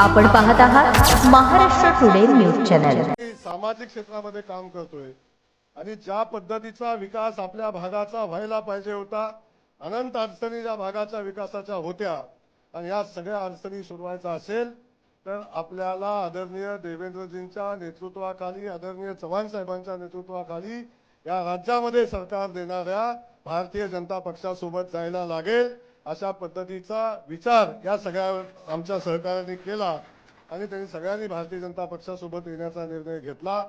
आपण पाहत आहात महाराष्ट्र टुडे न्यूज चॅनल सामाजिक क्षेत्रामध्ये काम करतोय. आणि ज्या पद्धतीचा विकास आपल्या भागाचा व्हायला पाहिजे होता अनंत अडचणी ज्या भागाच्या विकासाच्या होत्या आणि या सगळ्या अडचणी सोडवायचा असेल तर आपल्याला आदरणीय देवेंद्रजींच्या नेतृत्वाखाली आदरणीय चव्हाण साहेबांच्या नेतृत्वाखाली या राज्यामध्ये सरकार देणाऱ्या भारतीय जनता पक्षासोबत जायला लागेल. अशा पद्धतीचा विचार या सगळ्या आमच्या सहकाऱ्यांनी केला आणि त्यांनी सगळ्यांनी भारतीय जनता पक्षासोबत येण्याचा निर्णय घेतला.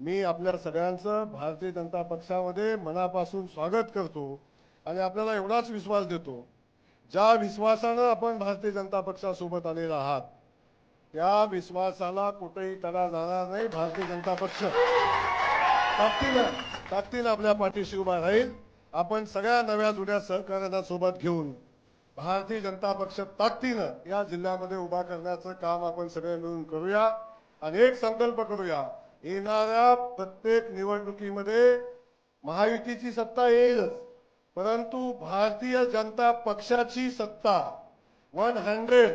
मी आपल्या सगळ्यांचं भारतीय जनता पक्षामध्ये मनापासून स्वागत करतो आणि आपल्याला एवढाच विश्वास देतो. ज्या विश्वासानं आपण भारतीय जनता पक्षासोबत आलेला आहात त्या विश्वासाला कुठेही तडा जाणार नाही भारतीय जनता पक्ष. ताकदीनं ताकदीनं आपल्या पाठीशी उभा राहील. आपण सगळ्या नव्या जुन्या सहकार्यांना सोबत घेऊन भारतीय जनता पक्ष ताकदीनं या जिल्ह्यामध्ये उभा करण्याचं काम आपण सगळे मिळून करूया आणि एक संकल्प करूया. येणाऱ्या प्रत्येक निवडणुकीमध्ये महायुतीची सत्ता येईलच परंतु भारतीय जनता पक्षाची सत्ता वन हंड्रेड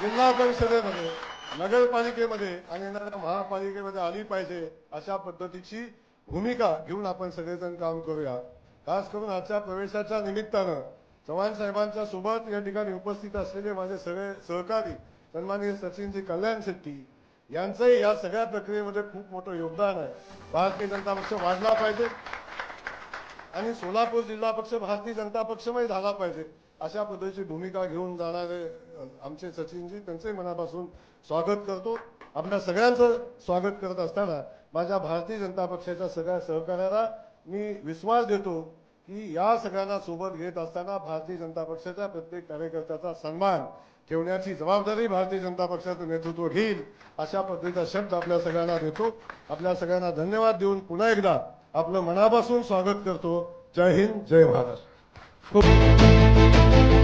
जिल्हा परिषदेमध्ये नगरपालिकेमध्ये आणि येणाऱ्या महापालिकेमध्ये आली पाहिजे अशा पद्धतीची भूमिका घेऊन आपण सगळेजण काम करूया. खास करून आजच्या प्रवेशाच्या निमित्तानं चव्हाण साहेबांच्या सोबत या ठिकाणी उपस्थित असलेले माझे सगळे सहकारी सन्माननीय सचिनजी कल्याण शेट्टी यांचंही या सगळ्या प्रक्रियेमध्ये खूप मोठं योगदान आहे. भारतीय जनता पक्ष वाढला पाहिजे आणि सोलापूर जिल्हा पक्ष भारतीय जनता पक्षमय झाला पाहिजे अशा पद्धतीची भूमिका घेऊन जाणारे आमचे सचिनजी त्यांचे मनापासून स्वागत करतो. आपल्या सगळ्यांचं स्वागत करत असताना माझ्या भारतीय जनता पक्षाच्या सगळ्या सहकार्याला मी विश्वास देतो की या सगळ्यांना सोबत घेत असताना भारतीय जनता पक्षाच्या प्रत्येक कार्यकर्त्याचा सन्मान ठेवण्याची जबाबदारी भारतीय जनता पक्षाचं नेतृत्व घेईल अशा पद्धतीचा शब्द आपल्या सगळ्यांना देतो. आपल्या सगळ्यांना धन्यवाद देऊन पुन्हा एकदा आपलं मनापासून स्वागत करतो. जय हिंद जय महाराष्ट्र खूप